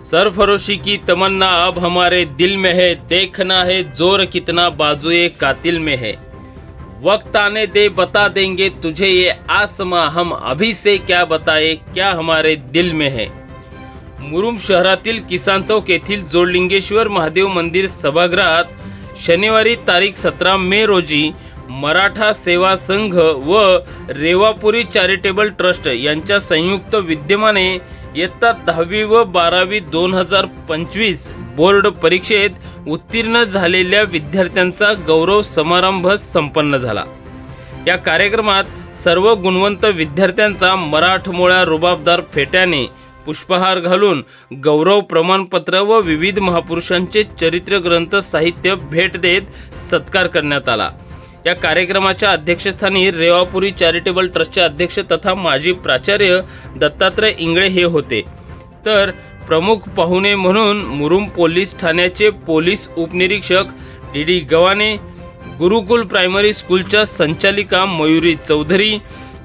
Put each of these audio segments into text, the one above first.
सरफरोशी की तमन्ना अब हमारे दिल में है देखना है जोर कितना बाजुए कातिल में है। वक्त आने दे बता देंगे तुझे ये आसमा हम अभी से क्या बताए क्या हमारे दिल में है। मुरुम शहरातील किसान चौक येथील जोडलिंगेश्वर महादेव मंदिर सभागृहात शनिवारी तारीख सतरा मे रोजी मराठा सेवा संघ व रेवापुरी चॅरिटेबल ट्रस्ट यांच्या संयुक्त विद्यमाने इयत्ता दहावी व बारावी दोन हजार पंचवीस बोर्ड परीक्षेत उत्तीर्ण झालेल्या विद्यार्थ्यांचा गौरव समारंभ संपन्न झाला. या कार्यक्रमात सर्व गुणवंत विद्यार्थ्यांचा मराठमोळ्या रुबाबदार फेट्याने पुष्पहार घालून गौरव प्रमाणपत्र व विविध महापुरुषांचे चरित्र ग्रंथ साहित्य भेट देत सत्कार करण्यात आला. या कार्यक्रमाच्या अध्यक्षस्थानी रेवापुरी चॅरिटेबल ट्रस्टचे अध्यक्ष तथा माजी प्राचार्य दत्तात्रय इंगळे हे होते. तर प्रमुख पाहुणे म्हणून मुरुम पोलीस ठाण्याचे पोलीस उपनिरीक्षक D D Gavhane Gurukul primary स्कूलच्या संचालिका मयुरी चौधरी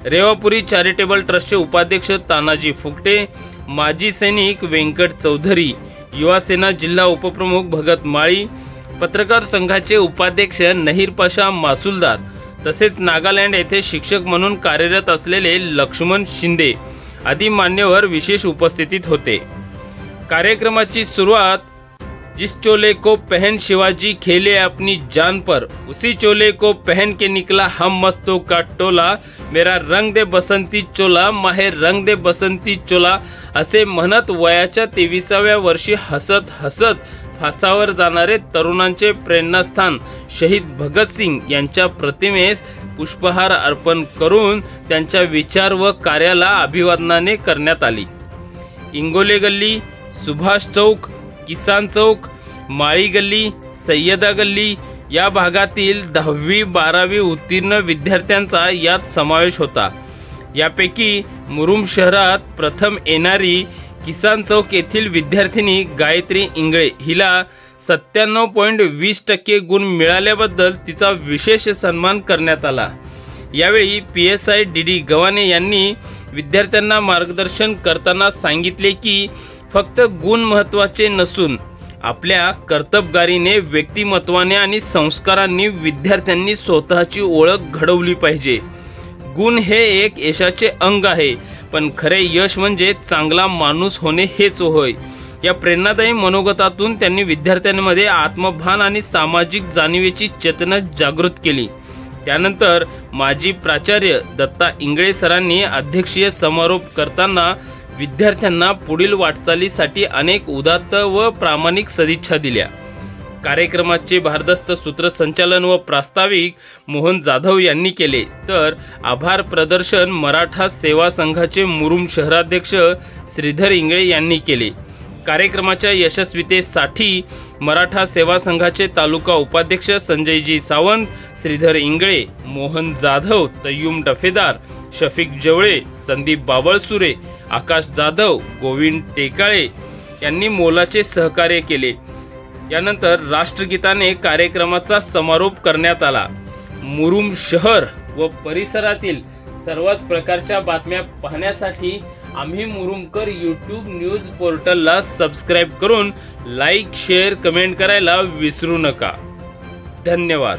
रेवापुरी चॅरिटेबल ट्रस्टचे उपाध्यक्ष तानाजी फुकटे माजी सैनिक व्यंकट चौधरी युवासेना जिल्हा उपप्रमुख भगत माळी पत्रकार संघाचे उपाध्यक्ष नहीर पाशा मासुलदार तसेच नागालँड येथे शिक्षक म्हणून कार्यरत असलेले लक्ष्मण शिंदे आदी मान्यवर विशेष उपस्थितीत होते. कार्यक्रमाची सुरुवात जिस चोले को पहन शिवाजी खेले अपनी जान पर. उसी चोले को पहन के निकला हम मस्तों का टोला मेरा रंग दे बसंती चोला माहे रंग दे बसंती चोला असे म्हणत वयाच्या तेविसाव्या वर्षी हसत हसत फासावर जाणारे तरुणांचे प्रेरणास्थान शहीद भगतसिंग यांच्या प्रतिमेस पुष्पहार अर्पण करून त्यांच्या विचार व कार्याला अभिवादनाने करण्यात आली. इंगोले गल्ली सुभाष चौक किसान चौक माळी गल्ली सय्यदा गल्ली या भागातील दहावी बारावी उत्तीर्ण विद्यार्थ्यांचा यात समावेश होता. यापैकी मुरुम शहरात प्रथम येणारी किसान चौक येथील विद्यार्थिनी गायत्री इंगळे हिला सत्त्याण्णव पॉईंट वीस टक्के गुण मिळाल्याबद्दल तिचा विशेष सन्मान करण्यात आला. यावेळी P S I D D Gavhane यांनी विद्यार्थ्यांना मार्गदर्शन करताना सांगितले की फक्त गुण महत्त्वाचे नसून आपल्या कर्तबगारीने व्यक्तिमत्वाने आणि संस्कारांनी विद्यार्थ्यांनी स्वतःची ओळख घडवली पाहिजे. गुण हे एक यशाचे अंग आहे. पण खरे यश म्हणजे चांगला माणूस होणे हेच होय. या प्रेरणादायी मनोगतातून त्यांनी विद्यार्थ्यांमध्ये आत्मभान आणि सामाजिक जाणीवेची चेतना जागृत केली. त्यानंतर माजी प्राचार्य दत्ता इंगळे सरांनी अध्यक्षीय समारोप करताना विद्यार्थ्यांना पुढील वाटचालीसाठी अनेक उदात्त व प्रामाणिक सदिच्छा दिल्या. कार्यक्रमाचे भारदस्त सूत्रसंचालन व प्रास्ताविक मोहन जाधव यांनी केले. तर आभार प्रदर्शन मराठा सेवा संघाचे मुरुम शहराध्यक्ष श्रीधर इंगळे यांनी केले. कार्यक्रमाच्या यशस्वीतेसाठी मराठा सेवा संघाचे तालुका उपाध्यक्ष संजयजी सावंत श्रीधर इंगळे मोहन जाधव तय्युम डफेदार शफिक जवळे संदीप बाबळसुरे आकाश जाधव गोविंद टेकाळे यांनी मोलाचे सहकार्य केले. यानंतर राष्ट्रगीताने कार्यक्रमाचा समारोप करण्यात आला. मुरुम शहर व परिसरातील सर्वच प्रकारच्या बातम्या पाहण्यासाठी आम्ही मुरुमकर यूट्यूब न्यूज पोर्टलला सबस्क्राईब करून लाईक शेअर कमेंट करायला विसरू नका. धन्यवाद.